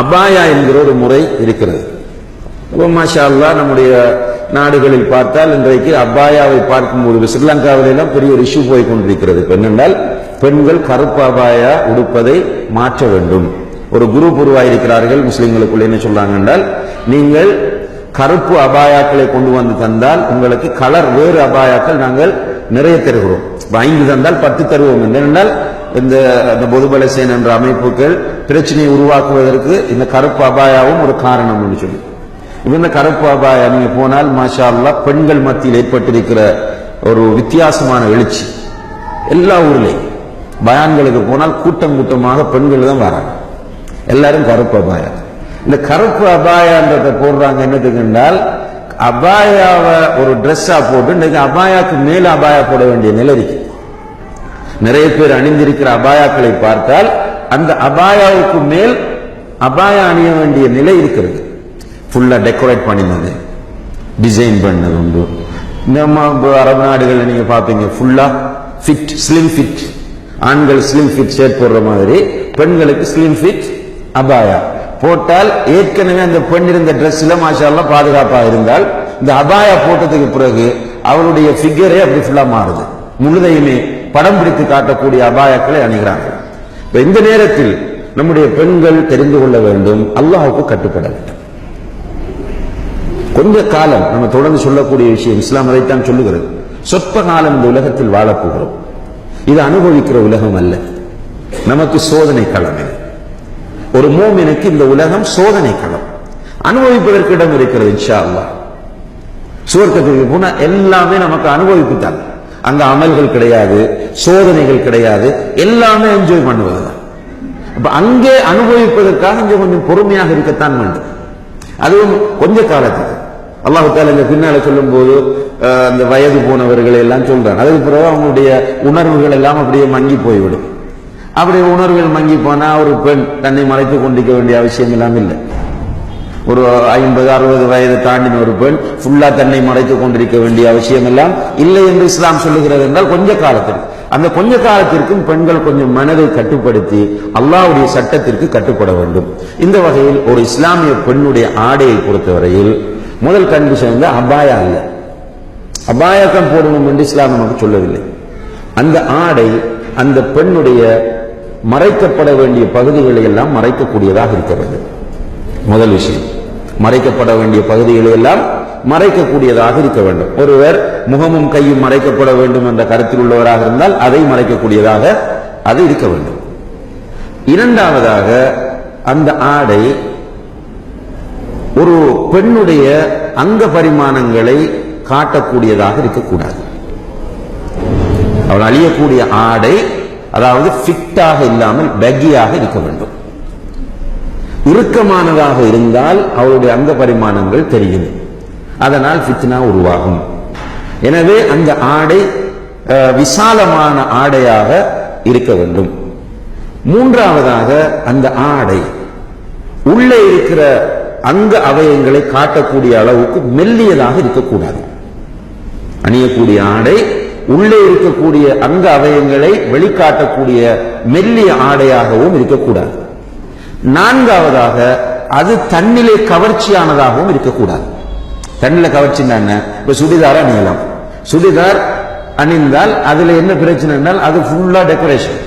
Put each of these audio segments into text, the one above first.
அபாயா என்கிற ஒரு முறை இருக்கிறது. மாஷா நம்முடைய நாடுகளில் பார்த்தால் இன்றைக்கு அபாயாவை பார்க்கும்போது ஸ்ரீலங்காவிலெல்லாம் பெரிய ஒரு இஷ்யூ போய் கொண்டிருக்கிறது. என்னென்றால் பெண்கள் கருப்பு அபாயா உடுப்பதை மாற்ற வேண்டும். ஒரு குரு உருவாயிருக்கிறார்கள் முஸ்லிம்களுக்குள்ள என்ன சொல்றாங்க என்றால் நீங்கள் கருப்பு அபாயாக்களை கொண்டு வந்து தந்தால் உங்களுக்கு கலர் வேறு அபாயாக்கள் நாங்கள் நிறைய தருகிறோம். ஐந்து தந்தால் பத்து தருவோம். என்றால் இந்த அந்த பொதுபல சேன் என்ற அமைப்புகள் பிரச்சனையை உருவாக்குவதற்கு இந்த கருப்பு அபாயாவும் ஒரு காரணம் சொல்லி. இந்த கருப்பு அபாயா நீங்க போனால் மாஷா பெண்கள் மத்தியில் ஏற்பட்டிருக்கிற ஒரு வித்தியாசமான எழுச்சி. எல்லா ஊர்லேயும் பயான்களுக்கு போனால் கூட்டம் கூட்டமாக பெண்கள் தான் வராங்க. எல்லாரும் கருப்பு அபாயா. இந்த கருப்பு அபாயான்றத போடுறாங்க என்னதுக்கு என்றால் அபாயாவை ஒரு ட்ரெஸ்ஸா போட்டு இன்னைக்கு அபாயாக்கு மேல அபாயா போட வேண்டிய நிலை இருக்கு. நிறைய பேர் அணிந்திருக்கிற அபாயாக்களை பார்த்தால் அந்த அபாயாவுக்கு மேல் அபாயா அணிய வேண்டிய நிலை இருக்கிறது. ஃபுல்லா டெக்கரேட் பண்ணினது. டிசைன் பண்ணது உண்டு. நம்ம அரபு நாடுகள்ல நீங்க பாப்பீங்க ஃபுல்லா ஃபிட் ஸ்லிம் ஃபிட் ஆண்கள் ஸ்லிம் ஃபிட் ஷர்ட் போடுற மாதிரி பெண்களுக்கு ஸ்லிம் ஃபிட் அபாயா. போட்டால் ஏற்கனவே அந்த பெண் இருந்த ட்ரெஸ்ல மாஷால பாதுகாப்பா இருந்தால் இந்த அபாயா போட்டதுக்கு பிறகு அவருடைய ஃபிகரே அப்படி ஃபுல்லா மாறுது. முழுதையுமே படம் பிடித்து காட்டக்கூடிய அபாயக்களை அணுகிறார்கள் இப்ப இந்த நேரத்தில் நம்முடைய பெண்கள் தெரிந்து கொள்ள வேண்டும் அல்லாஹுக்கு கட்டுப்பட வேண்டும். கொஞ்ச காலம் நம்ம தொடர்ந்து சொல்லக்கூடிய விஷயம் இஸ்லாம் அதைத்தான் சொல்லுகிறது. சொற்ப காலம் இந்த உலகத்தில் வாழப் போகிறோம் இது அனுபவிக்கிற உலகம் அல்ல. நமக்கு சோதனை களம் இது. ஒரு மோமினுக்கு இந்த உலகம் சோதனை களம். அனுபவிப்பதற்கு இடம் இருக்கிறது இன்ஷா அல்லாஹ். சுவர்க்கத்திற்கு போனா எல்லாமே நமக்கு அனுபவிப்பு தான் அங்க அமல்கள் கிடையாது சோதனைகள் கிடையாது எல்லாமே என்ஜாய் பண்ணுவதுதான் அப்ப அங்கே அனுபவிப்பதற்காக இங்க கொஞ்சம் பொறுமையாக இருக்கத்தான் வேண்டும். அதுவும் கொஞ்ச காலத்துக்கு. அல்லாஹு தாலா இந்த பின்னால சொல்லும் போது அஹ், அந்த வயது போனவர்களை எல்லாம் சொல்றாங்க. அதுக்கு பிறகு அவங்களுடைய உணர்வுகள் எல்லாம் அப்படியே மங்கி போய்விடும். அப்படி உணர்வுகள் மங்கி போனா ஒரு பெண் தன்னை மறைத்து கொண்டிருக்க வேண்டிய அவசியம் எல்லாம் இல்லை. ஒரு ஐம்பது அறுபது வயது தாண்டின ஒரு பெண் ஃபுல்லா தன்னை மறைத்துக் கொண்டிருக்க வேண்டிய அவசியம் எல்லாம் இல்லை என்று இஸ்லாம் சொல்லுகிறது என்றால் கொஞ்ச காலத்திற்கு அந்த கொஞ்ச காலத்திற்கும் பெண்கள் கொஞ்சம் மனதை கட்டுப்படுத்தி அல்லாவுடைய சட்டத்திற்கு கட்டுப்பட வேண்டும். இந்த வகையில் ஒரு இஸ்லாமிய பெண்ணுடைய ஆடையை பொறுத்தவரையில் முதல் கண்டிஷன் வந்து அபாயா அல்ல அபாயக்கம் போடணும் என்று இஸ்லாம் நமக்கு சொல்லவில்லை. அந்த ஆடை அந்த பெண்ணுடைய மறைக்கப்பட வேண்டிய பகுதிகளை எல்லாம் மறைக்கக்கூடியதாக இருக்க வேண்டும். முதல் விஷயம். மறைக்கப்பட வேண்டிய பகுதிகளை எல்லாம் மறைக்கக்கூடியதாக இருக்க வேண்டும். ஒருவர் முகமும் கையும் மறைக்கப்பட வேண்டும் என்ற கருத்தில் உள்ளவராக இருந்தால் அதை மறைக்கக்கூடியதாக அது இருக்க வேண்டும். இரண்டாவதாக அந்த ஆடை ஒரு பெண்ணுடைய அங்க பரிமாணங்களை காட்டக்கூடியதாக இருக்கக்கூடாது. அவள் அழியக்கூடிய ஆடை அதாவது ஃபிட்டாக இல்லாமல் பெக்கியாக இருக்க வேண்டும். இறுக்கமானதாக இருந்தால் அவருடைய அங்க பரிமாணங்கள் தெரியும் அதனால் ஃபித்னா உருவாகும். எனவே அந்த ஆடை அஹ், விசாலமான ஆடையாக இருக்க வேண்டும். மூன்றாவதாக அந்த ஆடை உள்ளே இருக்கிற அங்க அவயங்களை காட்டக்கூடிய அளவுக்கு மெல்லியதாக இருக்கக்கூடாது. அணியக்கூடிய ஆடை உள்ளே இருக்கக்கூடிய அங்க அவயங்களை வெளிக்காட்டக்கூடிய மெல்லிய ஆடையாகவும் இருக்கக்கூடாது. நான்காவதாக அது தன்னிலே கவர்ச்சியானதாகவும் இருக்கக்கூடாது. தன்னில கவர்ச்சின்னா என்ன? இப்ப சுடிதாரா அணியலாம் சுடிதார் அணிந்தால் அதுல என்ன பிரச்சனை என்றால் அது ஃபுல்லா டெக்கரேஷன்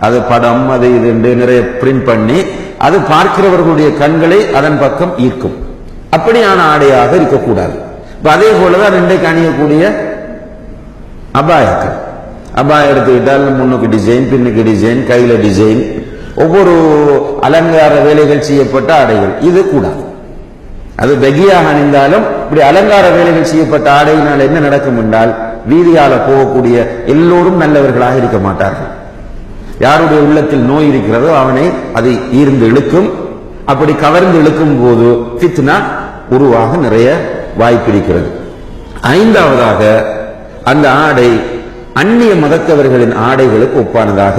அது படம் அது இது என்று நிறைய பிரிண்ட் பண்ணி அது பார்க்கிறவர்களுடைய கண்களை அதன் பக்கம் ஈர்க்கும். அப்படியான ஆடையாக இருக்கக்கூடாது. இப்ப அதே போலதான் இன்றைக்கு அணியக்கூடிய அபாயக்கள் அபாயம் எடுத்துக்கிட்டால் முன்னுக்கு டிசைன் பின்னுக்கு டிசைன் கையில டிசைன் ஒவ்வொரு அலங்கார வேலைகள் செய்யப்பட்ட ஆடைகள். இது கூடாது. அது பெகியாக அணிந்தாலும் இப்படி அலங்கார வேலைகள் செய்யப்பட்ட ஆடையினால் என்ன நடக்கும் என்றால் வீதியால போகக்கூடிய எல்லோரும் நல்லவர்களாக இருக்க மாட்டார்கள். யாருடைய உள்ளத்தில் நோய் இருக்கிறதோ அவனை அதை ஈர்ந்து இழுக்கும். அப்படி கவர்ந்து இழுக்கும் போது ஃபித்னா உருவாக நிறைய வாய்ப்பு இருக்கிறது. ஐந்தாவதாக அந்த ஆடை அந்நிய மதத்தவர்களின் ஆடைகளுக்கு ஒப்பானதாக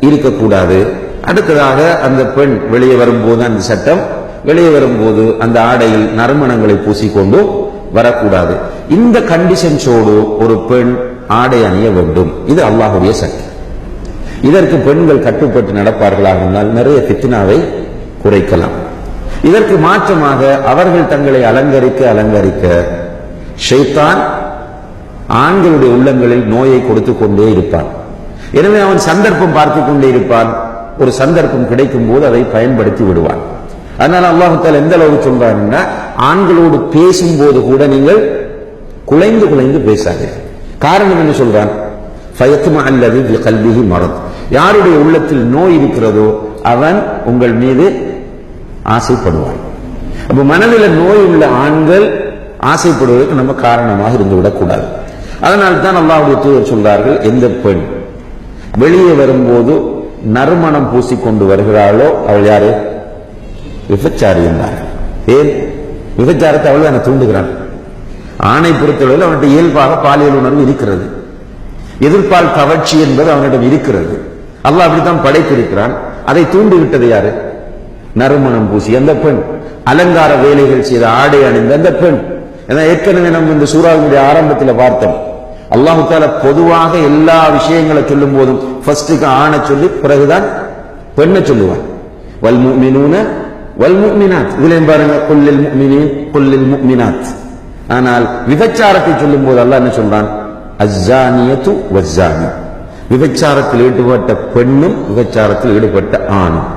இருக்கக்கூடாது. அடுத்ததாக அந்த பெண் வெளியே வரும்போது அந்த சட்டம் வெளியே வரும்போது அந்த ஆடையில் நறுமணங்களை பூசிக்கொண்டு வரக்கூடாது. இந்த கண்டிஷன்ஸோடு ஒரு பெண் ஆடை அணிய வேண்டும். இது அல்லாஹுடைய சட்டம். இதற்கு பெண்கள் கட்டுப்பட்டு நடப்பார்களாக இருந்தால் நிறைய பித்னாவை குறைக்கலாம். இதற்கு மாற்றமாக அவர்கள் தங்களை அலங்கரிக்க அலங்கரிக்க ஷெய்தான் ஆண்களுடைய உள்ளங்களில் நோயை கொடுத்து கொண்டே இருப்பான். எனவே அவன் சந்தர்ப்பம் பார்த்து கொண்டே இருப்பான். ஒரு சந்தர்ப்பம் கிடைக்கும் போது அதை பயன்படுத்தி விடுவான் அதனால அல்லாஹு எந்த அளவுக்கு சொல்றாங்கன்னா ஆண்களோடு பேசும் போது கூட நீங்கள் குலைந்து குலைந்து பேசாதீர்கள். காரணம் என்ன சொல்றான்? பயத்துமா அல்லது கல்விஹி மரத். யாருடைய உள்ளத்தில் நோய் இருக்கிறதோ அவன் உங்கள் மீது ஆசைப்படுவான். அப்ப மனதில் நோய் உள்ள ஆண்கள் ஆசைப்படுவதற்கு நம்ம காரணமாக இருந்து விடக்கூடாது. அதனால் தான் அல்லாஹ்வுடைய தூதர் சொல்றார்கள் எந்த பெண் வெளியே வரும்போது நறுமணம் பூசிக்கொண்டு வருகிறாளோ அவள் யாரு? விபச்சாரி என்றார்கள் ஏன்? விபச்சாரத்தை அவள் தானே தூண்டுகிறான் ஆணை பொறுத்தளவில் அவன்கிட்ட இயல்பாக பாலியல் உணர்வு இருக்கிறது. எதிர்பால் கவர்ச்சி என்பது அவனிடம் இருக்கிறது. அல்லாஹ் அப்படித்தான் படைத்திருக்கிறான். அதை தூண்டிவிட்டது யாரு? நறுமணம் பூசி அந்த பெண். அலங்கார வேலைகள் செய்த ஆடை அணிந்த அந்த பெண். ஏன்னா ஏற்கனவே நம்ம இந்த சூறாவினுடைய ஆரம்பத்தில் பார்த்தோம். அல்லாஹு தால பொதுவாக எல்லா விஷயங்களை சொல்லும் போதும் ஃபர்ஸ்டுக்கு ஆணை சொல்லி பிறகுதான் பெண்ணை சொல்லுவான். வல் முக்மினூன வல் முக்மினாத் இதுலையும் பாருங்க கொல்லில் முக்மினின் கொல்லில் முக்மினாத் ஆனால் விபச்சாரத்தை சொல்லும் போது அல்லாஹ் என்ன சொல்றான்? அஸ்ஸானியத்து வஸ்ஸானி. விபச்சாரத்தில் ஈடுபட்ட பெண்ணும் விபச்சாரத்தில் ஈடுபட்ட ஆணும்.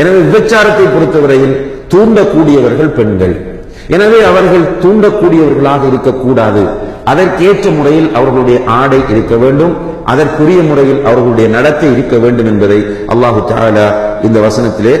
எனவே விபச்சாரத்தை பொறுத்தவரையில் தூண்டக்கூடியவர்கள் பெண்கள். எனவே அவர்கள் தூண்டக்கூடியவர்களாக இருக்கக்கூடாது. அதற்கேற்ற முறையில் அவர்களுடைய ஆடை இருக்க வேண்டும். அதற்குரிய முறையில் அவர்களுடைய நடத்தை இருக்க வேண்டும் என்பதை அல்லாஹு தாலா இந்த வசனத்திலே